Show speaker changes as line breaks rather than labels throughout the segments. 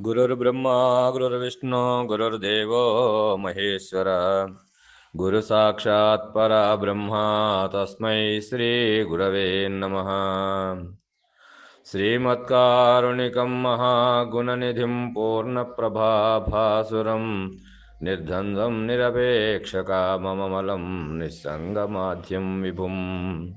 गुरुर्ब्रह्मा गुरुर्विष्णु गुरुर्देवो महेश्वर। गुरु साक्षात् परा ब्रह्मा तस्मै श्रीगुरवे नमः। श्रीमत्कारुणिकं महागुणनिधिं पूर्णप्रभाभासुरं निर्धन्धं निरपेक्षकाममलं निस्सङ्गमाध्यं विभुम्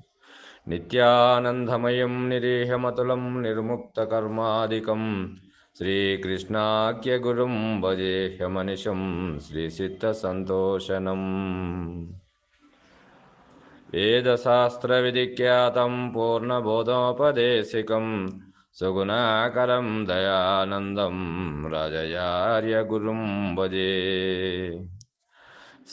नित्यानन्दमयं निरीहमतुलं निर्मुक्तकर्मादिकं श्रीकृष्णाख्यगुरुं भजेह्यमनिशं श्रीसिद्धसन्तोषनम् वेदशास्त्रविधिख्यातं पूर्णबोधोपदेशिकं सुगुणाकरं दयानन्दं राजयार्यगुरुं भजे।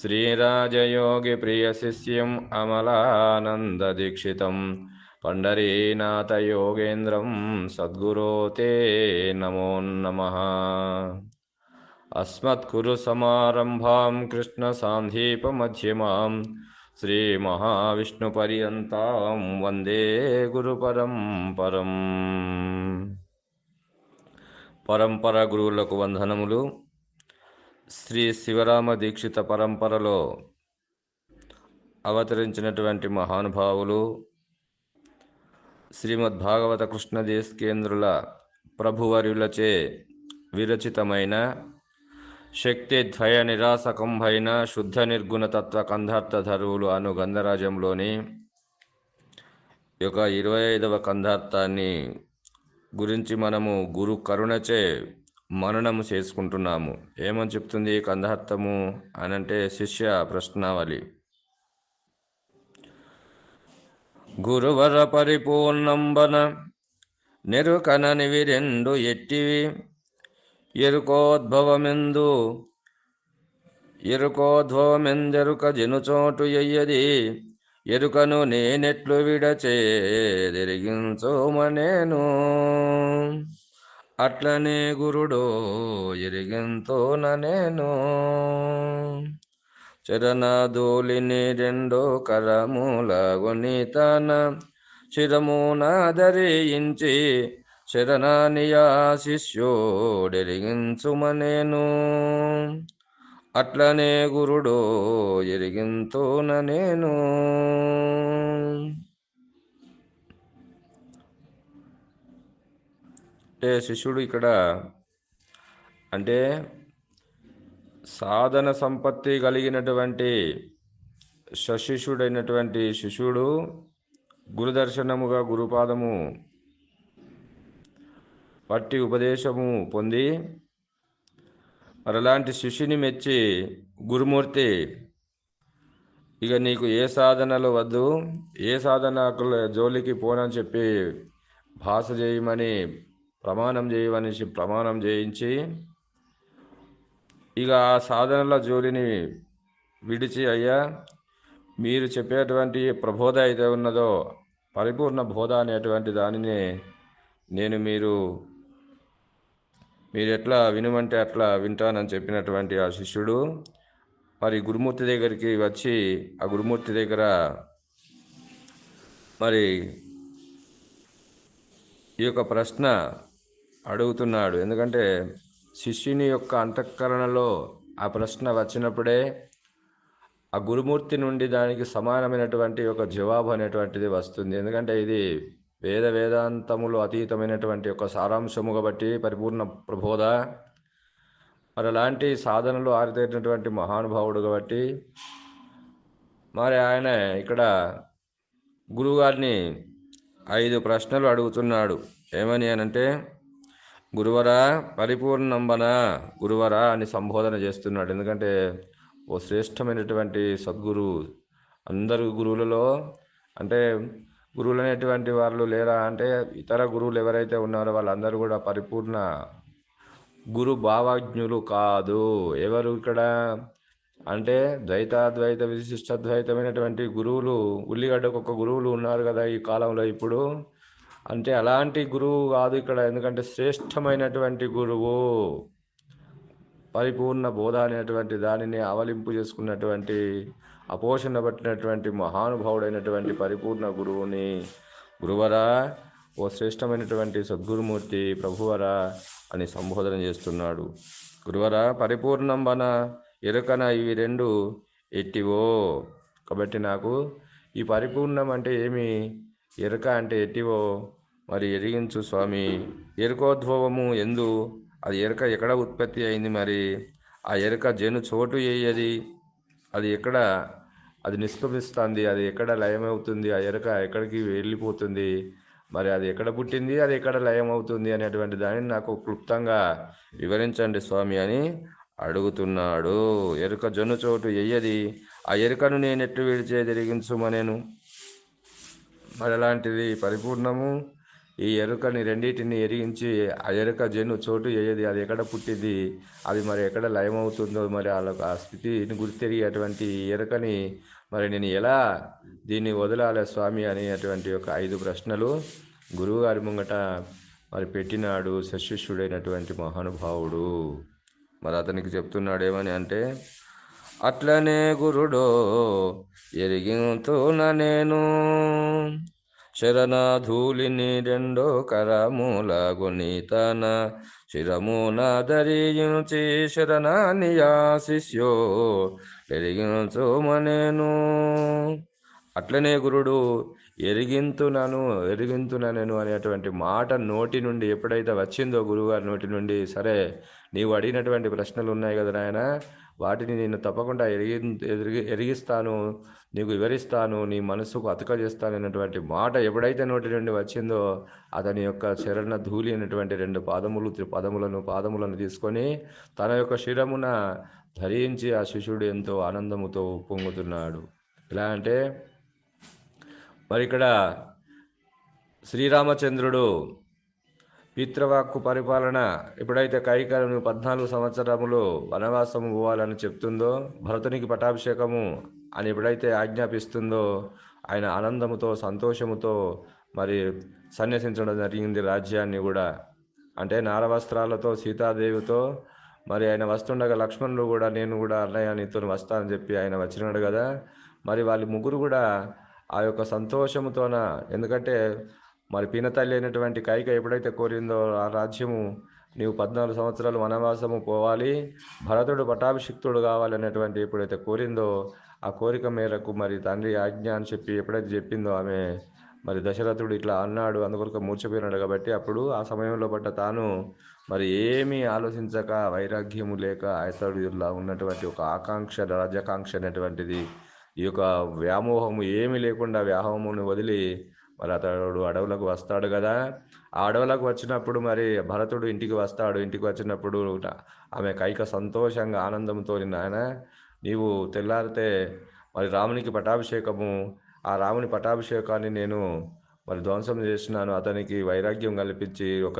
श्रीराजयोगिप्रियशिष्यम् अमलानन्ददीक्षितं पण्डरीनाथयोगेन्द्रं सद्गुरो ते नमो नमः अस्मत्कुरुसमारम्भां कृष्णसान्धीपमध्यमां श्रीमहाविष्णुपर्यन्तां वन्दे గురుపరంపరం పరంపర గురువులకు వందనములు శ్రీ శివరామ దీక్షిత పరంపరలో అవతరించినటువంటి మహానుభావులు శ్రీమద్ భాగవత కృష్ణదేశకేంద్రుల ప్రభువర్యులచే విరచితమైన శక్తి ద్వయ నిరాసకంభైన శుద్ధ నిర్గుణ తత్వ అను గంధరాజంలోని యొక్క ఇరవై ఐదవ కంధార్థాన్ని గురించి మనము గురు కరుణచే మననము చేసుకుంటున్నాము. ఏమని చెప్తుంది కంధార్థము? కందార్థము అనంటే శిష్య ప్రశ్నావళి. గురువర పరిపూర్ణంబన నెరుకననివి రెండు ఎట్టివి. ఎరుకోద్భవమెందు ఎరుకోద్భవమెందెరుక జనుచోటు ఎయ్యది. ఎరుకను నేనెట్లు విడచేదిరిగించోమనేను. అట్లనే గురుడో ఎరిగింతోన నేను చరణదోలిని రెండో కరములగుని తన శిరమున ధరించి శరణానియా శిష్యోడెరిగించుమనేను అట్లనే గురుడో ఎరిగింతోన నేను అంటే శిష్యుడు ఇక్కడ అంటే సాధన సంపత్తి కలిగినటువంటి సశిష్యుడైనటువంటి శిష్యుడు గురుదర్శనముగా గురుపాదము పట్టి ఉపదేశము పొంది మరలాంటి శిష్యుని మెచ్చి గురుమూర్తి ఇక నీకు ఏ సాధనలు వద్దు ఏ సాధనకు జోలికి పోనని చెప్పి భాష చేయమని ప్రమాణం చేయమని ప్రమాణం చేయించి ఇక ఆ సాధనల జోలిని విడిచి అయ్యా మీరు చెప్పేటువంటి ప్రబోధ అయితే ఉన్నదో పరిపూర్ణ బోధ అనేటువంటి దానిని నేను మీరు మీరు ఎట్లా వినమంటే అట్లా వింటానని చెప్పినటువంటి ఆ శిష్యుడు మరి గురుమూర్తి దగ్గరికి వచ్చి ఆ గురుమూర్తి దగ్గర మరి ఈ యొక్క ప్రశ్న అడుగుతున్నాడు. ఎందుకంటే శిష్యుని యొక్క అంతఃకరణలో ఆ ప్రశ్న వచ్చినప్పుడే ఆ గురుమూర్తి నుండి దానికి సమానమైనటువంటి ఒక జవాబు అనేటువంటిది వస్తుంది. ఎందుకంటే ఇది వేద వేదాంతములు అతీతమైనటువంటి ఒక సారాంశము కాబట్టి పరిపూర్ణ ప్రబోధ. మరి అలాంటి సాధనలు ఆరితేరినటువంటి మహానుభావుడు కాబట్టి మరి ఆయన ఇక్కడ గురువుగారిని ఐదు ప్రశ్నలు అడుగుతున్నాడు. ఏమని అనంటే గురువరా పరిపూర్ణంబన గురువరా అని సంబోధన చేస్తున్నాడు. ఎందుకంటే ఓ శ్రేష్టమైనటువంటి సద్గురు అందరు గురువులలో అంటే గురువులు అనేటువంటి వాళ్ళు లేరా అంటే ఇతర గురువులు ఎవరైతే ఉన్నారో వాళ్ళందరూ కూడా పరిపూర్ణ గురు భావజ్ఞులు కాదు. ఎవరు ఇక్కడ? అంటే ద్వైతాద్వైత విశిష్టద్వైతమైనటువంటి గురువులు ఉల్లిగడ్డకు ఒక గురువులు ఉన్నారు కదా ఈ కాలంలో ఇప్పుడు. అంటే అలాంటి గురువు కాదు ఇక్కడ ఎందుకంటే శ్రేష్టమైనటువంటి గురువు. పరిపూర్ణ బోధ అనేటువంటి దానిని అవలింపు చేసుకున్నటువంటి అపోషణ పట్టినటువంటి మహానుభావుడైనటువంటి పరిపూర్ణ గురువుని. గురువరా ఓ శ్రేష్టమైనటువంటి సద్గురుమూర్తి ప్రభువరా అని సంబోధన చేస్తున్నాడు. గురువరా పరిపూర్ణం వన ఎరుకన ఇవి రెండు ఎట్టివో. కాబట్టి నాకు ఈ పరిపూర్ణం అంటే ఏమి? ఎరుక అంటే ఎట్టివో? మరి ఎరిగించు స్వామి. ఎరుకోద్భవము ఎందు అది ఎరుక ఎక్కడ ఉత్పత్తి అయింది మరి? ఆ ఎరుక జను చోటు ఏయది? అది ఎక్కడ? అది నిష్క్రమిస్తుంది. అది ఎక్కడ లయమవుతుంది? ఆ ఎరుక ఎక్కడికి వెళ్ళిపోతుంది? మరి అది ఎక్కడ పుట్టింది? అది ఎక్కడ లయమవుతుంది? అనేటువంటి దానిని నాకు క్లుప్తంగా వివరించండి స్వామి అని అడుగుతున్నాడు. ఎరుక జొన్ను చోటు ఎయ్యది ఆ ఎరుకను నేను ఎట్టు విడిచే జరిగించుమనేను మరి అలాంటిది పరిపూర్ణము ఈ ఎరుకని రెండింటిని ఎరిగించి ఆ ఎరుక జను చోటు ఏది అది ఎక్కడ పుట్టింది? అది మరి ఎక్కడ లయమవుతుందో మరి వాళ్ళకు ఆ స్థితిని గుర్తెరిగేటువంటి ఈ ఎరుకని మరి నేను ఎలా దీన్ని వదలాలి స్వామి అనేటువంటి ఒక ఐదు ప్రశ్నలు గురువుగారి ముంగట మరి పెట్టినాడు సశిష్యుడైనటువంటి మహానుభావుడు. మరి అతనికి చెప్తున్నాడేమని అంటే అట్లనే గురుడో ఎరిగింతున నేను శరణధూలిని రెండో కరమూల గుణితన శిరమున ధరించి శరణాని ఆశిష్యో ఎరిగించుమనేను అట్లనే గురుడు ఎరిగింతునను ఎరిగింతునను అనేటువంటి మాట నోటి నుండి ఎప్పుడైతే వచ్చిందో గురువుగారి నోటి నుండి సరే నీవు అడిగినటువంటి ప్రశ్నలు ఉన్నాయి కదా నాయన వాటిని నేను తప్పకుండా ఎరిగి ఎరిగి ఎరిగిస్తాను నీకు వివరిస్తాను నీ మనసుకు అతక చేస్తాను అనేటువంటి మాట ఎప్పుడైతే నోటి నుండి వచ్చిందో అతని యొక్క చరణ ధూళి అనేటువంటి రెండు పాదములు పదములను పాదములను తీసుకొని తన యొక్క శిరమున ధరించి ఆ శిష్యుడు ఎంతో ఆనందముతో పొంగుతున్నాడు. ఎలా అంటే మరి ఇక్కడ శ్రీరామచంద్రుడు పిత్రవాక్కు పరిపాలన ఎప్పుడైతే కైకలను పద్నాలుగు సంవత్సరములు వనవాసము పోవాలని చెప్తుందో భరతునికి పటాభిషేకము అని ఎప్పుడైతే ఆజ్ఞాపిస్తుందో ఆయన ఆనందముతో సంతోషముతో మరి సన్యసించడం జరిగింది రాజ్యాన్ని కూడా. అంటే నారవస్త్రాలతో సీతాదేవితో మరి ఆయన వస్తుండగా లక్ష్మణుడు కూడా నేను కూడా అన్నయ్య నీతో వస్తానని చెప్పి ఆయన వచ్చినాడు కదా. మరి వాళ్ళ ముగ్గురు కూడా ఆ యొక్క సంతోషముతోన ఎందుకంటే మరి పినతల్లి అయినటువంటి కైక ఎప్పుడైతే కోరిందో ఆ రాజ్యము నీవు పద్నాలుగు సంవత్సరాలు వనవాసము పోవాలి భరతుడు పటాభిషిక్తుడు కావాలనేటువంటి ఎప్పుడైతే కోరిందో ఆ కోరిక మేరకు మరి తండ్రి ఆజ్ఞ అని చెప్పి ఎప్పుడైతే చెప్పిందో ఆమె మరి దశరథుడు ఇట్లా అన్నాడు అందుకొరకు మూర్చపోయినాడు కాబట్టి అప్పుడు ఆ సమయంలో పట్ట తాను మరి ఏమీ ఆలోచించక వైరాగ్యము లేక అతడు ఉన్నటువంటి ఒక ఆకాంక్ష రాజ్యాకాంక్ష అనేటువంటిది ఈ యొక్క వ్యామోహము ఏమీ లేకుండా వ్యామోహమును వదిలి మరి అతడు అడవులకు వస్తాడు కదా. ఆ అడవులకు వచ్చినప్పుడు మరి భరతుడు ఇంటికి వస్తాడు. ఇంటికి వచ్చినప్పుడు ఆమె కైక సంతోషంగా ఆనందంతో నాయన నీవు తెల్లారితే మరి రామునికి పటాభిషేకము ఆ రాముని పటాభిషేకాన్ని నేను మరి ధ్వంసం చేసినాను. అతనికి వైరాగ్యం కల్పించి ఒక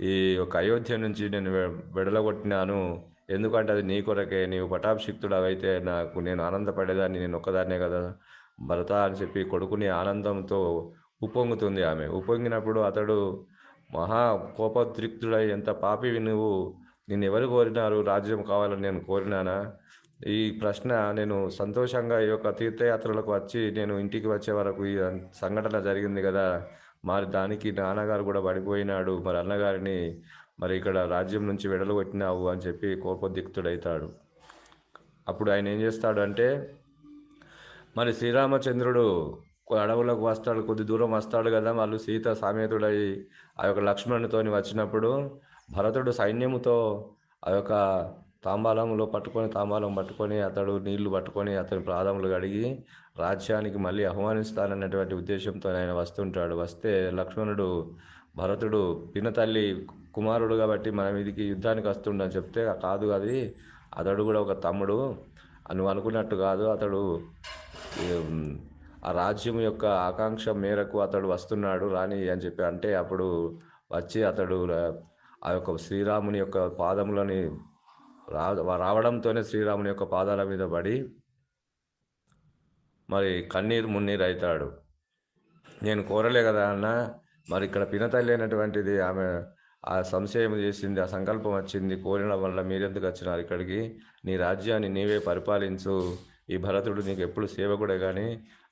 ఈ యొక్క అయోధ్య నుంచి నేను విడలగొట్టినాను. ఎందుకంటే అది నీ కొరకే. నీవు పటాభిషిక్తుడు అయితే నాకు నేను ఆనందపడేదాన్ని. నేను ఒక్కదాన్నే కదా. భరత అని చెప్పి కొడుకుని ఆనందంతో ఉప్పొంగుతుంది ఆమె. ఉప్పొంగినప్పుడు అతడు మహా కోపద్రిక్తుడై ఎంత పాపివి నువ్వు. నేను ఎవరు కోరినారు? రాజ్యం కావాలని నేను కోరినానా? ఈ ప్రశ్న నేను సంతోషంగా ఈ యొక్క తీర్థయాత్రలకు వచ్చి నేను ఇంటికి వచ్చే వరకు ఈ సంఘటన జరిగింది కదా. మరి దానికి నాన్నగారు కూడా పడిపోయినాడు. మరి అన్నగారిని మరి ఇక్కడ రాజ్యం నుంచి వెడలగొట్టినావు అని చెప్పి కోపదిక్తుడవుతాడు అప్పుడు ఆయన ఏం చేస్తాడు అంటే మరి శ్రీరామచంద్రుడు అడవులకు వస్తాడు కొద్ది దూరం వస్తాడు కదా. వాళ్ళు సీత సామేతుడై ఆ యొక్క లక్ష్మణునితోని వచ్చినప్పుడు భరతుడు సైన్యముతో ఆ యొక్క తాంబాలంలో పట్టుకొని తాంబాలం పట్టుకొని అతడు నీళ్ళు పట్టుకొని అతని ప్రాధములు కడిగి రాజ్యానికి మళ్ళీ ఆహ్వానిస్తానన్నటువంటి ఉద్దేశంతో ఆయన వస్తుంటాడు. వస్తే లక్ష్మణుడు భరతుడు పినతల్లి కుమారుడు కాబట్టి మనం ఇదికి యుద్ధానికి వస్తుండని చెప్తే కాదు అది అతడు కూడా ఒక తమ్ముడు నువ్వు అనుకున్నట్టు కాదు అతడు ఆ రాజ్యం యొక్క ఆకాంక్ష మేరకు అతడు వస్తున్నాడు రాని అని చెప్పి అంటే అప్పుడు వచ్చి అతడు ఆ యొక్క శ్రీరాముని యొక్క పాదములని రా రావడంతోనే శ్రీరాముని యొక్క పాదాల మీద పడి మరి కన్నీరు మున్నీరు అవుతాడు నేను కోరలే కదా అన్న మరి ఇక్కడ పినతల్లి అయినటువంటిది ఆమె ఆ సంశయం చేసింది ఆ సంకల్పం వచ్చింది కోరిన వల్ల మీరెందుకు వచ్చినారు ఇక్కడికి? నీ రాజ్యాన్ని నీవే పరిపాలించు. ఈ భరతుడు నీకు ఎప్పుడు సేవకుడే కానీ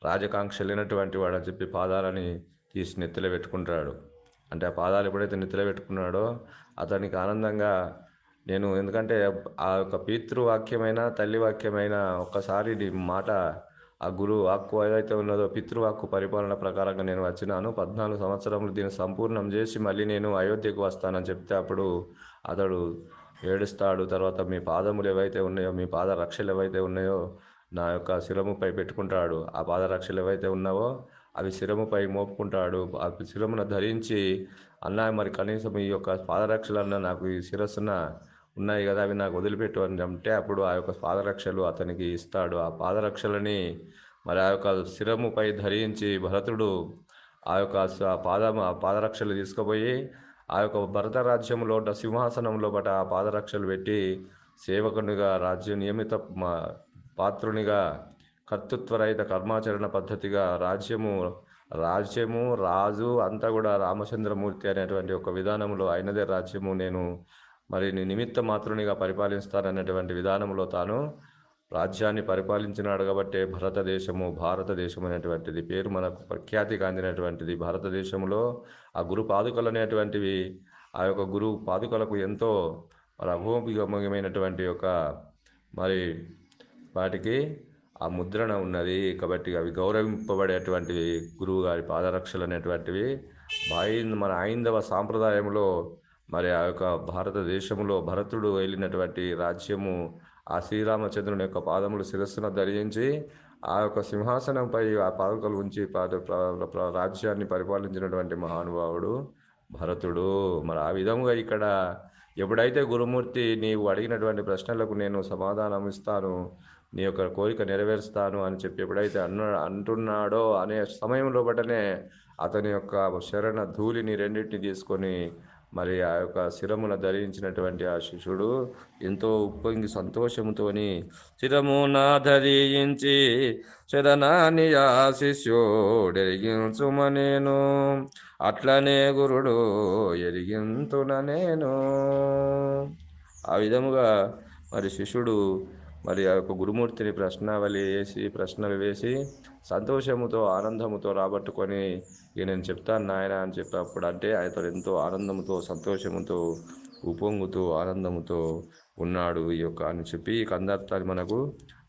రాజకాంక్ష లేనటువంటి వాడు అని చెప్పి పాదాలని తీసి నెత్తిలో పెట్టుకుంటాడు. అంటే ఆ పాదాలు ఎప్పుడైతే నెత్తిలో పెట్టుకున్నాడో అతనికి ఆనందంగా నేను ఎందుకంటే ఆ యొక్క పితృవాక్యమైన తల్లి వాక్యమైన ఒక్కసారి నీ మాట ఆ గురువు వాక్కు ఏదైతే ఉన్నదో పితృవాక్కు పరిపాలన ప్రకారంగా నేను వచ్చినాను. పద్నాలుగు సంవత్సరములు దీన్ని సంపూర్ణం చేసి మళ్ళీ నేను అయోధ్యకు వస్తానని చెప్తే అప్పుడు అతడు ఏడుస్తాడు. తర్వాత మీ పాదములు ఏవైతే ఉన్నాయో మీ పాద రక్షలు ఏవైతే ఉన్నాయో నా యొక్క శిరముపై పెట్టుకుంటాడు. ఆ పాదరక్షలు ఏవైతే ఉన్నావో అవి శిరముపై మోపుకుంటాడు. ఆ శిరమును ధరించి అన్న మరి కనీసం ఈ యొక్క పాదరక్షలన్న నాకు ఈ శిరస్సున ఉన్నాయి కదా అవి నాకు వదిలిపెట్టు అని అంటే అప్పుడు ఆ యొక్క పాదరక్షలు అతనికి ఇస్తాడు. ఆ పాదరక్షలని మరి ఆ యొక్క శిరముపై ధరించి భరతుడు ఆ యొక్క స- పాదం ఆ పాదరక్షలు తీసుకుపోయి ఆ యొక్క భరత రాజ్యంలో ఉన్న సింహాసనంలో బట ఆ పాదరక్షలు పెట్టి సేవకునిగా రాజ్యం నియమిత మా- పాత్రునిగా కర్తృత్వరహిత కర్మాచరణ పద్ధతిగా రాజ్యము రాజ్యము రాజు అంతా కూడా రామచంద్రమూర్తి అనేటువంటి ఒక విధానంలో అయినదే రాజ్యము. నేను మరి నిమిత్త మాత్రునిగా పరిపాలిస్తాననేటువంటి విధానంలో తాను రాజ్యాన్ని పరిపాలించినాడు కాబట్టి భారతదేశము భారతదేశం అనేటువంటిది పేరు మనకు ప్రఖ్యాతి కాందినటువంటిది భారతదేశంలో ఆ గురు పాదుకలు అనేటువంటివి ఆ యొక్క గురు పాదుకలకు ఎంతో మరి అభోభిగమైనటువంటి ఒక మరి వాటికి ఆ ముద్రణ ఉన్నది. కాబట్టి అవి గౌరవింపబడేటువంటివి గురువు గారి పాదరక్షలు అనేటువంటివి. బాయి- మన ఐందవ సాంప్రదాయంలో మరి ఆ యొక్క భారతదేశంలో భరతుడు వెళ్ళినటువంటి రాజ్యము ఆ శ్రీరామచంద్రుని యొక్క పాదములు శిరస్సున ధరించి ఆ యొక్క సింహాసనంపై ఆ పాదకలు ఉంచి రాజ్యాన్ని పరిపాలించినటువంటి మహానుభావుడు భరతుడు. మరి ఆ విధముగా ఇక్కడ ఎప్పుడైతే గురుమూర్తి నీవు అడిగినటువంటి ప్రశ్నలకు నేను సమాధానం ఇస్తాను నీ యొక్క కోరిక నెరవేరుస్తాను అని చెప్పి ఎప్పుడైతే అన్న అంటున్నాడో అనే సమయంలో బట్టనే అతని యొక్క శరణ ధూళిని రెండింటిని తీసుకొని మరి ఆ యొక్క శిరమున ధరించినటువంటి ఆ శిష్యుడు ఎంతో ఉప్పొంగి సంతోషముతోని శిరమున ధరించి శరణాని ఆ శిష్యుడెరిగించుమనేను అట్లనే గురుడు ఎరిగింతున నేను. ఆ విధముగా మరి శిష్యుడు మరి ఆ యొక్క గురుమూర్తిని ప్రశ్నావళి వేసి ప్రశ్నలు వేసి సంతోషముతో ఆనందముతో రాబట్టుకొని ఇక నేను చెప్తాను నాయన అని చెప్పినప్పుడు అంటే ఆయనతో ఎంతో ఆనందముతో సంతోషముతో ఉప్పొంగుతూ ఆనందముతో ఉన్నాడు ఈ యొక్క అని చెప్పి ఈ కందార్థాన్ని మనకు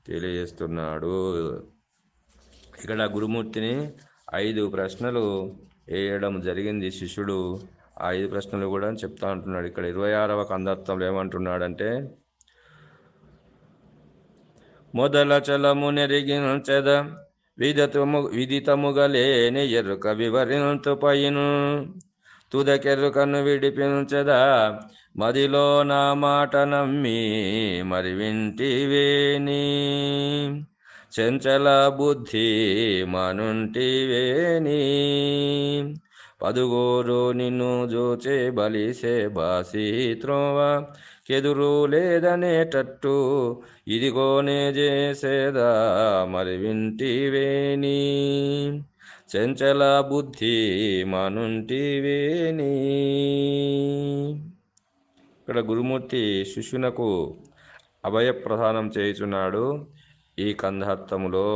తెలియజేస్తున్నాడు. ఇక్కడ గురుమూర్తిని ఐదు ప్రశ్నలు వేయడం జరిగింది. శిష్యుడు ఆ ఐదు ప్రశ్నలు కూడా చెప్తా అంటున్నాడు. ఇక్కడ ఇరవై ఆరవ కందార్థంలో ఏమంటున్నాడంటే మొదల చలము నెరిగించద విదతము విదితముగలేని ఎరుక వివరించు పైను తుదకెరుకను విడిపించదా మదిలో నా మాట నమ్మి మరి వింటివేని చంచల బుద్ధి మనుంటివేని పదుగోరు నిన్ను జోచే బలిసే బాసి త్రోవ కెదురు లేదనేటట్టు ఇదిగోనే చేసేదా మరి వింటివేని. చంచల బుద్ధి మనుంటివేని. ఇక్కడ గురుమూర్తి శిష్యునకు అభయ ప్రదానం చేయుచున్నాడు ఈ కందహత్తములో.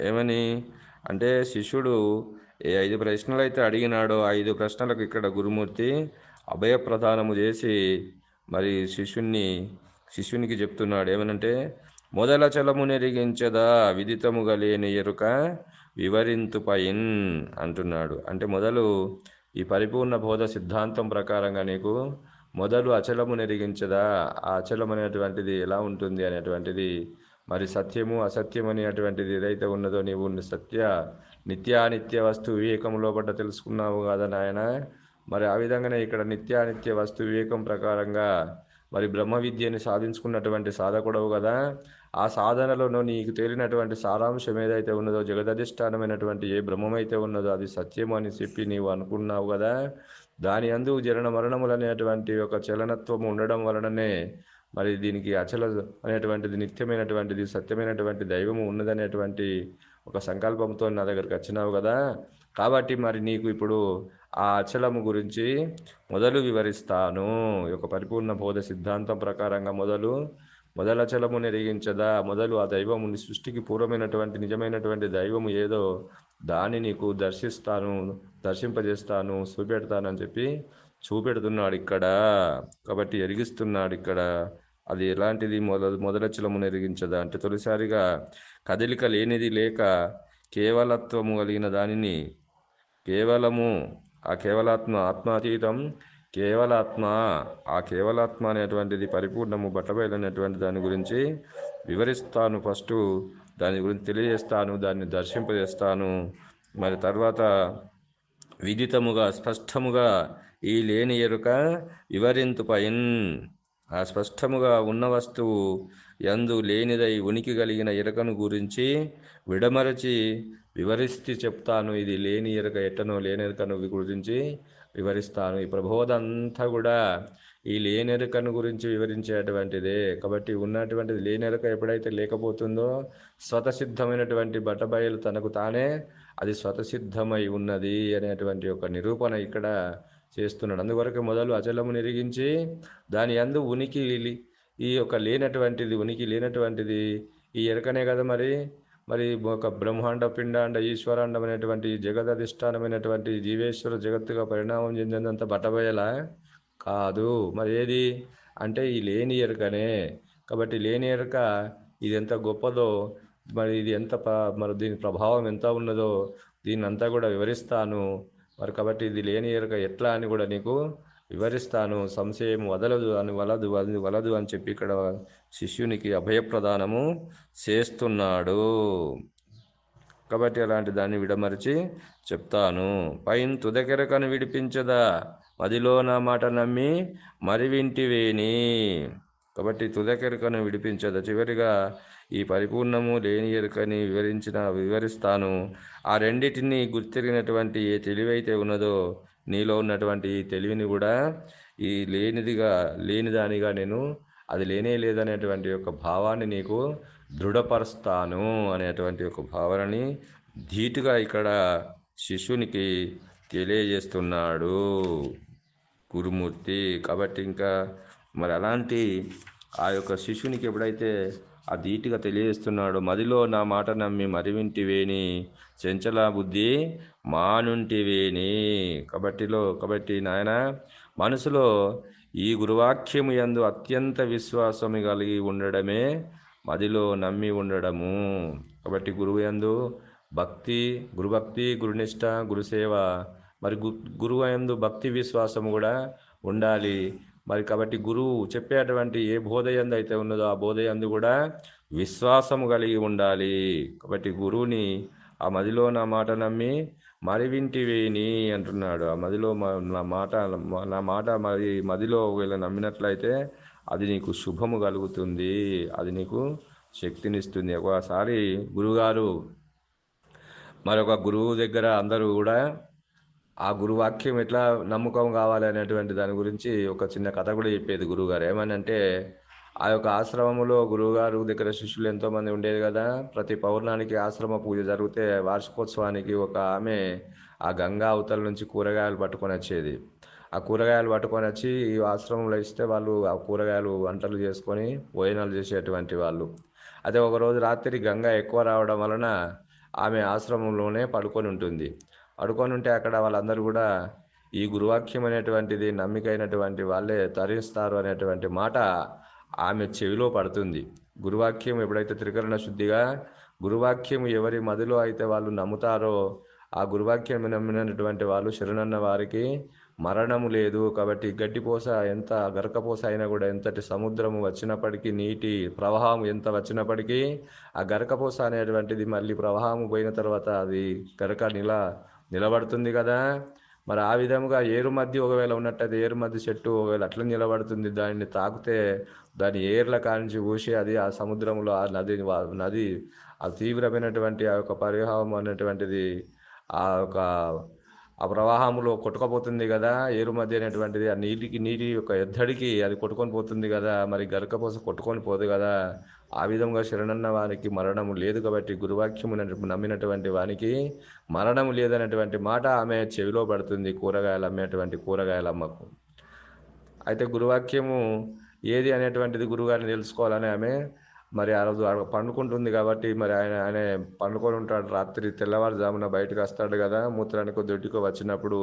ఏమని? అంటే శిష్యుడు ఏ ఐదు ప్రశ్నలు అయితే అడిగినాడో ఐదు ప్రశ్నలకు ఇక్కడ గురుమూర్తి అభయప్రదానము చేసి మరి శిష్యుణ్ణి శిష్యునికి చెప్తున్నాడు. ఏమనంటే మొదల చలము నెరిగించదా విదితముగా లేని ఎరుక వివరింతుపైన్ అంటున్నాడు. అంటే మొదలు ఈ పరిపూర్ణ బోధ సిద్ధాంతం ప్రకారంగా నీకు మొదలు అచలము నెరిగించదా ఆ అచలం అనేటువంటిది ఎలా ఉంటుంది అనేటువంటిది మరి సత్యము అసత్యం అనేటువంటిది ఏదైతే ఉన్నదో నీవు సత్య నిత్యానిత్య వస్తు వివేకం లోపల తెలుసుకున్నావు కదా నాయన మరి ఆ విధంగానే ఇక్కడ నిత్యానిత్య వస్తు వివేకం ప్రకారంగా మరి బ్రహ్మ విద్యని సాధించుకున్నటువంటి సాధకుడవు కదా. ఆ సాధనలోనూ నీకు తేలినటువంటి సారాంశం ఏదైతే ఉన్నదో జగదధిష్టానమైనటువంటి ఏ బ్రహ్మమైతే ఉన్నదో అది సత్యము అని చెప్పి నీవు అనుకున్నావు కదా. దాని అందు జరణ మరణములు అనేటువంటి ఒక చలనత్వం ఉండడం వలననే మరి దీనికి అచల అనేటువంటిది నిత్యమైనటువంటిది సత్యమైనటువంటి దైవము ఉన్నదనేటువంటి ఒక సంకల్పంతో నా దగ్గరికి వచ్చినావు కదా. కాబట్టి మరి నీకు ఇప్పుడు ఆ అచలము గురించి మొదలు వివరిస్తాను. ఈ యొక్క పరిపూర్ణ బోధ సిద్ధాంతం ప్రకారంగా మొదలు మొదలచలము నెరిగించదా మొదలు ఆ దైవముని సృష్టికి పూర్వమైనటువంటి నిజమైనటువంటి దైవము ఏదో దాన్ని నీకు దర్శిస్తాను దర్శింపజేస్తాను చూపెడతానని చెప్పి చూపెడుతున్నాడు ఇక్కడ. కాబట్టి ఎరిగిస్తున్నాడు ఇక్కడ. అది ఎలాంటిది? మొద మొదలచలము ఎరిగించదా అంటే తొలిసారిగా కదలిక లేనిది లేక కేవలత్వము కలిగిన దానిని కేవలము ఆ కేవలాత్మ ఆత్మాతీతం కేవలాత్మ ఆ కేవలాత్మ అనేటువంటిది పరిపూర్ణము బట్టబయలనేటువంటి దాని గురించి వివరిస్తాను ఫస్ట్. దాని గురించి తెలియజేస్తాను దాన్ని దర్శింపజేస్తాను. మరి తర్వాత విదితముగా స్పష్టముగా ఈ లేని ఎరుక వివరింతుపైన్. ఆ స్పష్టముగా ఉన్న వస్తువు ఎందు లేనిదై ఉనికి కలిగిన ఎరుకను గురించి విడమరచి వివరిస్తే చెప్తాను ఇది లేని ఎరక ఎట్టనో లేని ఎరుకను గురించి వివరిస్తాను. ఈ ప్రబోధంతా కూడా ఈ లేనెరకను గురించి వివరించేటువంటిదే. కాబట్టి ఉన్నటువంటిది లేనెరక ఎప్పుడైతే లేకపోతుందో స్వతసిద్ధమైనటువంటి బట్టబయలు తనకు తానే అది స్వతసిద్ధమై ఉన్నది అనేటువంటి ఒక నిరూపణ ఇక్కడ చేస్తున్నాడు. అందువరకు మొదలు అచలము నిరిగించి దాని అందు ఉనికి ఈ యొక్క లేనటువంటిది ఉనికి లేనటువంటిది ఈ ఎరకనే కదా మరి? మరి ఒక బ్రహ్మాండ పిండాండ ఈశ్వరాండం అనేటువంటి జగదధిష్టానమైనటువంటి జీవేశ్వర జగత్తుగా పరిణామం చెందినంత బట్టబయలా? కాదు. మరి ఏది? అంటే ఈ లేని ఎరుకనే. కాబట్టి లేని ఎరుక ఇది ఎంత గొప్పదో మరి ఇది ఎంత మరి దీని ప్రభావం ఎంత ఉన్నదో దీన్ని అంతా కూడా వివరిస్తాను. మరి కాబట్టి ఇది లేని ఎరుక ఎట్లా అని కూడా నీకు వివరిస్తాను. సంశయం వదలదు అని వలదు అది వలదు అని చెప్పి ఇక్కడ శిష్యునికి అభయప్రదానము చేస్తున్నాడు. కాబట్టి అలాంటి దాన్ని విడమరిచి చెప్తాను. పైన తుదకెరకను విడిపించదా? మదిలో నా మాట నమ్మి మరి వింటివేని? కాబట్టి తుదకెరకను విడిపించదా? చివరిగా ఈ పరిపూర్ణము లేని ఎరుకని వివరించిన వివరిస్తాను. ఆ రెండింటిని గుర్తిరిగినటువంటి ఏ తెలివైతే ఉన్నదో నీలో ఉన్నటువంటి ఈ తెలివిని కూడా ఈ లేనిదిగా లేనిదానిగా నేను అది లేనే లేదనేటువంటి యొక్క భావాన్ని నీకు దృఢపరుస్తాను అనేటువంటి ఒక భావనని ధీటుగా ఇక్కడ శిష్యునికి తెలియజేస్తున్నాడు గురుమూర్తి. కాబట్టి ఇంకా మరి అలాంటి ఆ యొక్క శిష్యునికి ఎప్పుడైతే ఆ ధీటుగా తెలియజేస్తున్నాడో మదిలో నా మాట నమ్మి మరివింటివేని చెంచలా బుద్ధి మానుంటివేని. కాబట్టిలో కాబట్టి నాయన మనసులో ఈ గురువాక్యము యందు అత్యంత విశ్వాసము కలిగి ఉండడమే మదిలో నమ్మి ఉండడము. కాబట్టి గురువు యందు భక్తి గురుభక్తి గురునిష్ట గురుసేవ మరి గు గురువు యందు భక్తి విశ్వాసము కూడా ఉండాలి. మరి కాబట్టి గురువు చెప్పేటువంటి ఏ బోధ ఎందు అయితే ఉన్నదో ఆ బోధ ఎందు కూడా విశ్వాసము కలిగి ఉండాలి. కాబట్టి గురువుని ఆ మదిలో నా మాట నమ్మి మరివింటివేని అంటున్నాడు. ఆ మదిలో మా- నా మాట నా మాట మరి మదిలో ఒకవేళ నమ్మినట్లయితే అది నీకు శుభము కలుగుతుంది. అది నీకు శక్తినిస్తుంది. ఒకసారి గురుగారు మరొక గురువు దగ్గర అందరూ కూడా ఆ గురువాక్యం ఎట్లా నమ్మకం కావాలి అనేటువంటి దాని గురించి ఒక చిన్న కథ కూడా చెప్పేది గురువుగారు ఏమని అంటే ఆ యొక్క ఆశ్రమంలో గురువుగారు దగ్గర శిష్యులు ఎంతోమంది ఉండేది కదా. ప్రతి పౌర్ణానికి ఆశ్రమ పూజ జరిగితే వార్షికోత్సవానికి ఒక ఆమె ఆ గంగా అవతల నుంచి కూరగాయలు పట్టుకొని వచ్చేది. ఆ కూరగాయలు పట్టుకొని వచ్చి ఈ ఆశ్రమంలో ఇస్తే వాళ్ళు ఆ కూరగాయలు వంటలు చేసుకొని భోజనాలు చేసేటువంటి వాళ్ళు. అదే ఒకరోజు రాత్రి గంగ ఎక్కువ రావడం వలన ఆమె ఆశ్రమంలోనే పడుకొని ఉంటుంది. పడుకొని ఉంటే అక్కడ వాళ్ళందరూ కూడా ఈ గురువాక్యం అనేటువంటిది నమ్మికైనటువంటి వాళ్ళే తరిస్తారు అనేటువంటి మాట ఆమె చెవిలో పడుతుంది. గురువాక్యం ఎప్పుడైతే త్రికరణ శుద్ధిగా గురువాక్యం ఎవరి మదిలో అయితే వాళ్ళు నమ్ముతారో ఆ గురువాక్యం నమ్మినటువంటి వాళ్ళు శరణన్న వారికి మరణము లేదు. కాబట్టి గడ్డిపోస ఎంత గరకపోస అయినా కూడా ఎంతటి సముద్రము వచ్చినప్పటికీ నీటి ప్రవాహం ఎంత వచ్చినప్పటికీ ఆ గరకపోస అనేటువంటిది మళ్ళీ ప్రవాహం పోయిన తర్వాత అది గరక నిల నిలబడుతుంది కదా. మరి ఆ విధముగా ఏరు మధ్య ఒకవేళ ఉన్నట్టయితే ఏరు మధ్య చెట్టు ఒకవేళ అట్లా నిలబడుతుంది దాన్ని తాకితే దాని ఏర్ల కానించి ఊసి అది ఆ సముద్రంలో ఆ నది నది ఆ తీవ్రమైనటువంటి ఆ యొక్క పరిహారం అనేటువంటిది ఆ యొక్క ఆ ప్రవాహంలో కొట్టుకపోతుంది కదా ఏరు మధ్య అనేటువంటిది ఆ నీటికి నీటి యొక్క ఎద్దడికి అది కొట్టుకొని పోతుంది కదా మరి గరకపోస కొట్టుకొని పోదు కదా ఆ విధంగా శరణన్న వారికి మరణము లేదు కాబట్టి గురువాక్యము నమ్మినటువంటి వానికి మరణము లేదనేటువంటి మాట ఆమె చెవిలో పడుతుంది కూరగాయలు అమ్మేటువంటి కూరగాయల అమ్మకు. అయితే గురువాక్యము ఏది అనేటువంటిది గురుగారిని తెలుసుకోవాలని ఆమె మరి ఆ రోజు పండుకుంటుంది కాబట్టి మరి ఆయన ఆయన పండుకొని ఉంటాడు. రాత్రి తెల్లవారుజామున బయటకు వస్తాడు కదా మూత్రానికో దొడ్డికో వచ్చినప్పుడు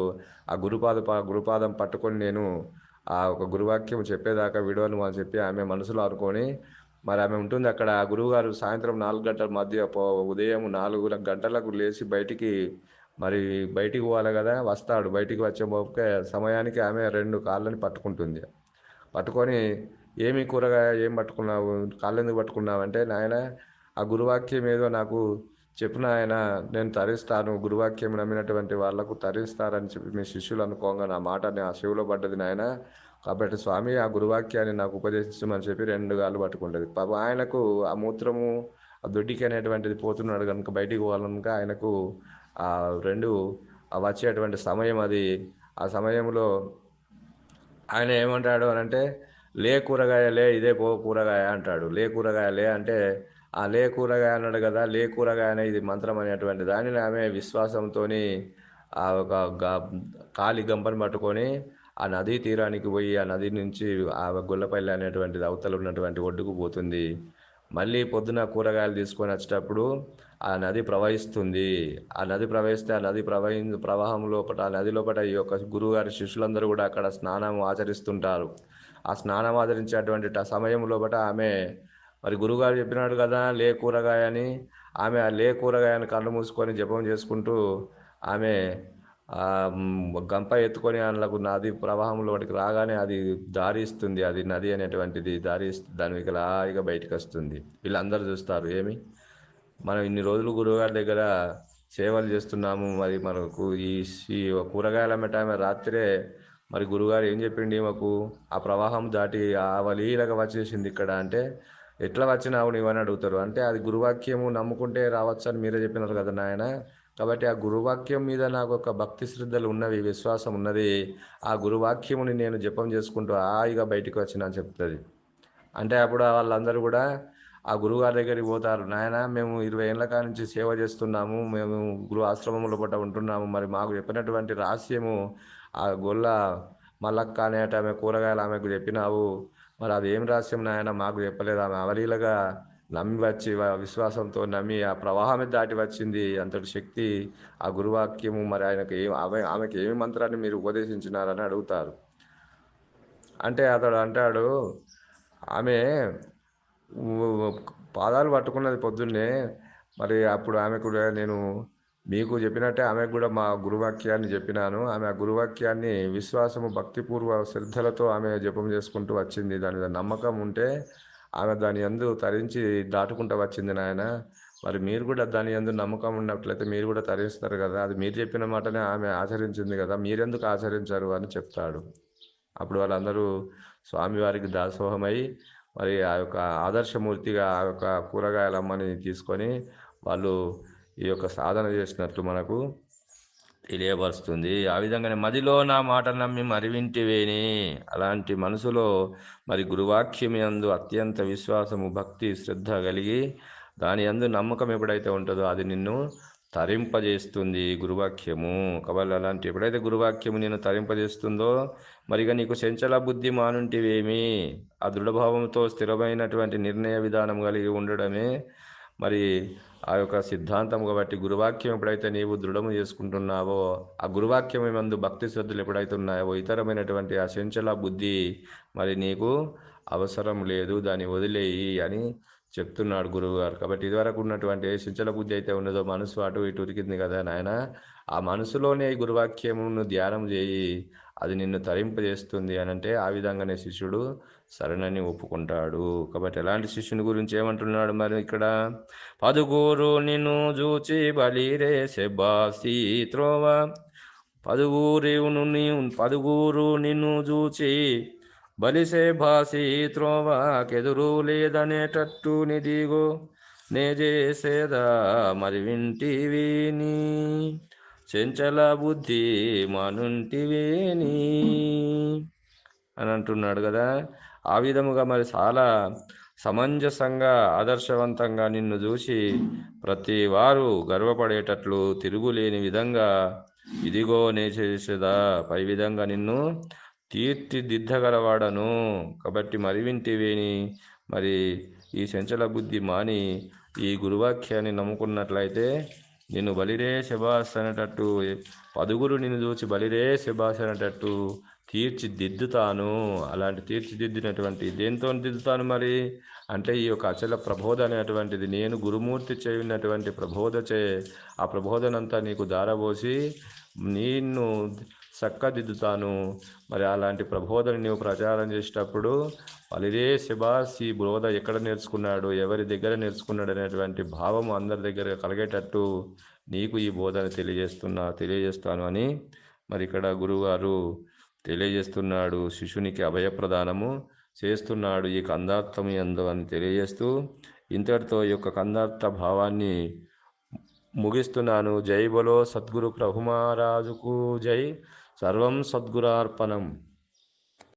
ఆ గురుపాద గురుపాదం పట్టుకొని నేను ఆ ఒక గురువాక్యం చెప్పేదాకా విడవను అని చెప్పి ఆమె మనసులో అనుకొని మరి ఆమె ఉంటుంది అక్కడ. ఆ గురువుగారు సాయంత్రం నాలుగు గంటల మధ్య ఉదయం నాలుగు గంటలకు లేచి బయటికి మరి బయటికి పోవాలి కదా వస్తాడు. బయటికి వచ్చే మొక్క సమయానికి ఆమె రెండు కాళ్ళని పట్టుకుంటుంది. పట్టుకొని ఏమి కూరగాయ ఏం పట్టుకున్నావు? కాళ్ళు ఎందుకు పట్టుకున్నావు? అంటే నాయన ఆ గురువాక్యం ఏదో నాకు చెప్పిన ఆయన నేను తరిస్తాను. గురువాక్యం నమ్మినటువంటి వాళ్ళకు తరిస్తారని చెప్పి మీ శిష్యులు అనుకోగా నా మాట ఆ శివులో పడ్డది నాయన. కాబట్టి స్వామి ఆ గురువాక్యాన్ని నాకు ఉపదేశించమని చెప్పి రెండు గాళ్ళు పట్టుకుంటుంది. పాపం ఆయనకు ఆ మూత్రము ఆ దొడ్డికి అనేటువంటిది పోతున్నాడు కనుక బయటికి పోవాలనుక ఆయనకు ఆ రెండు వచ్చేటువంటి సమయం అది. ఆ సమయంలో ఆయన ఏమంటాడు అని అంటే లే కూరగాయ లే ఇదే పో కూరగాయ అంటాడు. లే కూరగాయ లే అంటే ఆ లే కూరగాయ అన్నాడు కదా లే కూరగాయ అనే ఇది మంత్రం అనేటువంటి దానిని ఆమె విశ్వాసంతో ఆ ఒక గ- కాలి గంపని పట్టుకొని ఆ నదీ తీరానికి పోయి ఆ నది నుంచి ఆ గొల్లపల్లి అనేటువంటిది అవతల ఉన్నటువంటి ఒడ్డుకు పోతుంది. మళ్ళీ పొద్దున కూరగాయలు తీసుకొని వచ్చేటప్పుడు ఆ నది ప్రవహిస్తుంది. ఆ నది ప్రవహిస్తే ఆ నది ప్రవహి ప్రవాహం లోపల ఆ నది లోపల ఈ యొక్క గురువుగారి శిష్యులందరూ కూడా అక్కడ స్నానం ఆచరిస్తుంటారు. ఆ స్నానం ఆచరించేటువంటి సమయం లోపల ఆమె మరి గురువుగారు చెప్పినాడు కదా లే కూరగాయ అని. ఆమె ఆ లే కూరగాయని కళ్ళు మూసుకొని జపం చేసుకుంటూ ఆమె గంప ఎత్తుకొని అందులోకి నది ప్రవాహంలో వాటికి రాగానే అది దారి ఇస్తుంది అది నది అనేటువంటిది దారి ఇస్తుంది దానికి లాగా బయటకు వస్తుంది. వీళ్ళందరూ చూస్తారు ఏమి? మనం ఇన్ని రోజులు గురువుగారి దగ్గర సేవలు చేస్తున్నాము మరి మనకు ఈ కూరగాయల అమ్మట రాత్రే మరి గురుగారు ఏం చెప్పిండి మాకు ఆ ప్రవాహం దాటి ఆ వలీలగా వచ్చేసింది ఇక్కడ అంటే ఎట్లా వచ్చినావు నీవని అడుగుతారు. అంటే అది గురువాక్యము నమ్ముకుంటే రావచ్చు అని మీరే చెప్పినారు కదా నాయన. కాబట్టి ఆ గురువాక్యం మీద నాకు ఒక భక్తి శ్రద్ధలు ఉన్నవి విశ్వాసం ఉన్నది. ఆ గురువాక్యముని నేను జపం చేసుకుంటూ హాయిగా బయటకు వచ్చిన అని చెప్తుంది. అంటే అప్పుడు వాళ్ళందరూ కూడా ఆ గురువుగారి దగ్గరికి పోతారు. నాయన మేము ఇరవై ఏళ్ళ నుంచి సేవ చేస్తున్నాము. మేము గురు ఆశ్రమంలో పట్ట ఉంటున్నాము. మరి మాకు చెప్పినటువంటి రహస్యము ఆ గొల్ల మల్లక్క అనేట ఆమె కూరగాయలు ఆమెకు చెప్పినావు. మరి అది ఏం రహస్యం నాయన? మాకు చెప్పలేదు. ఆమె అవలీలగా నమ్మి వచ్చి విశ్వాసంతో నమ్మి ఆ ప్రవాహమే దాటి వచ్చింది. అంతటి శక్తి ఆ గురువాక్యము మరి ఆయనకు ఏం ఆమె ఆమెకి ఏమి మంత్రాన్ని మీరు ఉపదేశించినారని అడుగుతారు. అంటే అతడు అంటాడు ఆమె పాదాలు పట్టుకున్నది పొద్దున్నే మరి అప్పుడు ఆమె కూడా నేను మీకు చెప్పినట్టే ఆమెకు కూడా మా గురువాక్యాన్ని చెప్పినాను. ఆమె ఆ గురువాక్యాన్ని విశ్వాసము భక్తిపూర్వ శ్రద్ధలతో ఆమె జపం చేసుకుంటూ వచ్చింది. దాని మీద నమ్మకం ఉంటే ఆమె దాని యందు తరించి దాటుకుంటూ వచ్చింది నాయన. మరి మీరు కూడా దాని యందు నమ్మకం ఉన్నట్లయితే మీరు కూడా తరిస్తారు కదా. అది మీరు చెప్పిన మాటనే ఆమె ఆచరించింది కదా. మీరెందుకు ఆచరించారు అని చెప్తాడు. అప్పుడు వాళ్ళందరూ స్వామివారికి దాసోహమై మరి ఆ యొక్క ఆదర్శమూర్తిగా ఆ యొక్క కూరగాయలమ్మని తీసుకొని వాళ్ళు ఈ యొక్క సాధన చేసినట్లు మనకు తెలియపరుస్తుంది. ఆ విధంగానే మదిలో నా మాట నమ్మి మరివింటివేని అలాంటి మనసులో మరి గురువాక్యం యందు అత్యంత విశ్వాసము భక్తి శ్రద్ధ కలిగి దాని యందు నమ్మకం ఎప్పుడైతే ఉంటుందో అది నిన్ను తరింపజేస్తుంది గురువాక్యము. కాబట్టి అలాంటి ఎప్పుడైతే గురువాక్యము నిన్ను తరింపజేస్తుందో మరిగా నీకు చంచల బుద్ధి మానుంటివేమి? ఆ దృఢభావంతో స్థిరమైనటువంటి నిర్ణయ విధానం కలిగి ఉండడమే మరి ఆ యొక్క సిద్ధాంతం కాబట్టి గురువాక్యం ఎప్పుడైతే నీవు దృఢము చేసుకుంటున్నావో ఆ గురువాక్యం మందు భక్తి శ్రద్ధలు ఎప్పుడైతే ఉన్నాయో ఇతరమైనటువంటి ఆ చెంచల బుద్ధి మరి నీకు అవసరం లేదు దాన్ని వదిలేయి అని చెప్తున్నాడు గురువుగారు. కాబట్టి ఇదివరకు ఉన్నటువంటి ఏ బుద్ధి అయితే ఉన్నదో మనసు అటు ఇటు ఉరికింది కదా నాయన. ఆ మనసులోనే గురువాక్యమును ధ్యానం చేయి అది నిన్ను తరింపజేస్తుంది అని అంటే ఆ విధంగానే శిష్యుడు సరేనని ఒప్పుకుంటాడు. కాబట్టి ఎలాంటి శిష్యుని గురించి ఏమంటున్నాడు మరి ఇక్కడ? పదుగురు నిన్ను చూచి బలిరే సెబాసి త్రోవ. పదుగురు నీ నిన్ను చూచి బలిసే భాసి త్రోవ. కెదురు లేదనేటట్టు నిదిగో. నే చేసేదా మరి వింటివిని చెంచల బుద్ధి మనుంటివేని అని అంటున్నాడు కదా. ఆ విధముగా మరి చాలా సమంజసంగా ఆదర్శవంతంగా నిన్ను చూసి ప్రతి వారు గర్వపడేటట్లు తిరుగులేని విధంగా ఇదిగో నే చేసేదా పై విధంగా నిన్ను తీర్చిదిద్దగలవాడను. కాబట్టి మరి వింటివేని. మరి ఈ చంచల బుద్ధి మాని ఈ గురువాక్యాన్ని నమ్ముకున్నట్లయితే నిన్ను బలిరే శబాస్ అనేటట్టు పదుగురు నిన్ను చూచి బలిరే శబాస్ అనేటట్టు తీర్చిదిద్దుతాను. అలాంటి తీర్చిదిద్దినటువంటి దేంతో దిద్దుతాను మరి? అంటే ఈ యొక్క అచల ప్రబోధ అనేటువంటిది నేను గురుమూర్తి చేయనటువంటి ప్రబోధ చే ఆ ప్రబోధనంతా నీకు దారబోసి నిన్ను చక్కదిద్దుతాను. మరి అలాంటి ప్రబోధను నీవు ప్రచారం చేసేటప్పుడు వలిరే శిబాస్ ఈ బోధ ఎక్కడ నేర్చుకున్నాడు ఎవరి దగ్గర నేర్చుకున్నాడు అనేటువంటి భావం అందరి దగ్గర కలిగేటట్టు నీకు ఈ బోధన తెలియజేస్తున్నా తెలియజేస్తాను అని మరి ఇక్కడ గురువుగారు తెలియజేస్తున్నాడు శిశునికి అభయప్రదానము చేస్తున్నాడు ఈ కందార్థం ఎందు అని తెలియజేస్తూ ఇంతటితో ఈ యొక్క కందార్థ భావాన్ని ముగిస్తున్నాను. జై బలో సద్గురు ప్రభు మహారాజుకు జై. సర్వం సద్గురార్పణం.